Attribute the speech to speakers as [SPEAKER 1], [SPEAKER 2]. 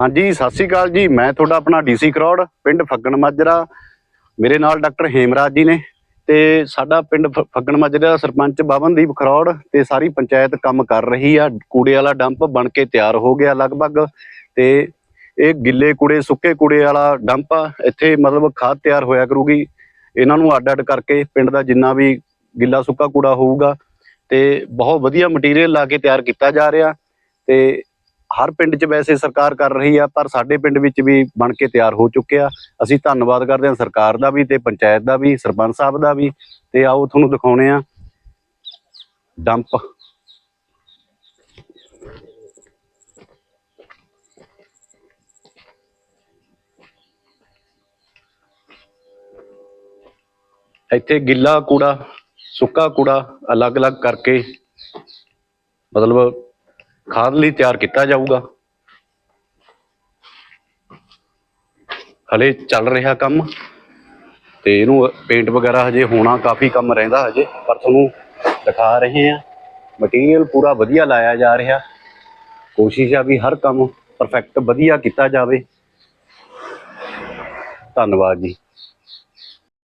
[SPEAKER 1] ਹਾਂਜੀ, ਸਤਿ ਸ੍ਰੀ ਅਕਾਲ ਜੀ। ਮੈਂ ਤੁਹਾਡਾ ਆਪਣਾ ਡੀਸੀ ਕਰੌੜ, ਪਿੰਡ ਫੱਗਣ ਮਾਜਰਾ। ਮੇਰੇ ਨਾਲ ਡਾਕਟਰ ਹੇਮਰਾਜ ਜੀ ਨੇ ਤੇ ਸਾਡਾ ਪਿੰਡ ਫ- ਫੱਗਣ ਮਾਜਰਾ ਦਾ ਸਰਪੰਚ ਬਵਨਦੀਪ ਖਰੌੜ ਤੇ ਸਾਰੀ ਪੰਚਾਇਤ ਕੰਮ ਕਰ ਰਹੀ ਆ। ਕੂੜੇ ਵਾਲਾ ਡੰਪ ਬਣ ਕੇ ਤਿਆਰ ਹੋ ਗਿਆ ਲਗਭਗ ਤੇ ਇਹ ਗਿੱਲੇ ਕੂੜੇ, ਸੁੱਕੇ ਕੂੜੇ ਵਾਲਾ ਡੰਪ ਆ। ਇੱਥੇ ਮਤਲਬ ਖਾਦ ਤਿਆਰ ਹੋਇਆ ਕਰੂਗੀ। ਇਹਨਾਂ ਨੂੰ ਅੱਡ-ਅੱਡ ਕਰਕੇ ਪਿੰਡ ਦਾ ਜਿੰਨਾ ਵੀ ਗਿੱਲਾ ਸੁੱਕਾ ਕੂੜਾ ਹੋਊਗਾ ਤੇ ਬਹੁਤ ਵਧੀਆ ਮਟੀਰੀਅਲ ਲਾ ਕੇ ਤਿਆਰ ਕੀਤਾ ਜਾ ਰਿਹਾ ਤੇ ਹਰ ਪਿੰਡ 'ਚ ਵੈਸੇ ਸਰਕਾਰ ਕਰ ਰਹੀ ਆ, ਪਰ ਸਾਡੇ ਪਿੰਡ ਵਿੱਚ ਵੀ ਬਣ ਕੇ ਤਿਆਰ ਹੋ ਚੁੱਕਿਆ ਅਸੀਂ ਧੰਨਵਾਦ ਕਰਦੇ ਹਾਂ ਸਰਕਾਰ ਦਾ ਵੀ ਤੇ ਪੰਚਾਇਤ ਦਾ ਵੀ, ਸਰਪੰਚ ਸਾਹਿਬ ਦਾ ਵੀ। ਤੇ ਆਓ ਤੁਹਾਨੂੰ ਦਿਖਾਉਣੇ ਆ। ਡੰਪ ਇੱਥੇ ਗਿੱਲਾ ਕੂੜਾ, ਸੁੱਕਾ ਕੂੜਾ ਅਲੱਗ-ਅਲੱਗ ਕਰਕੇ ਮਤਲਬ ਖਾਦ ਲਈ ਤਿਆਰ ਕੀਤਾ ਜਾਊਗਾ। ਹਲੇ ਚੱਲ ਰਿਹਾ ਕੰਮ ਤੇ ਇਹਨੂੰ ਪੇਂਟ ਵਗੈਰਾ ਹਜੇ ਹੋਣਾ ਕਾਫੀ ਕੰਮ ਰਹਿੰਦਾ ਹਜੇ, ਪਰ ਤੁਹਾਨੂੰ ਦਿਖਾ ਰਹੇ ਆ ਮਟੀਰੀਅਲ ਪੂਰਾ ਵਧੀਆ ਲਾਇਆ ਜਾ ਰਿਹਾ। ਕੋਸ਼ਿਸ਼ ਆ ਵੀ ਹਰ ਕੰਮ ਪਰਫੈਕਟ ਵਧੀਆ ਕੀਤਾ ਜਾਵੇ। ਧੰਨਵਾਦ ਜੀ।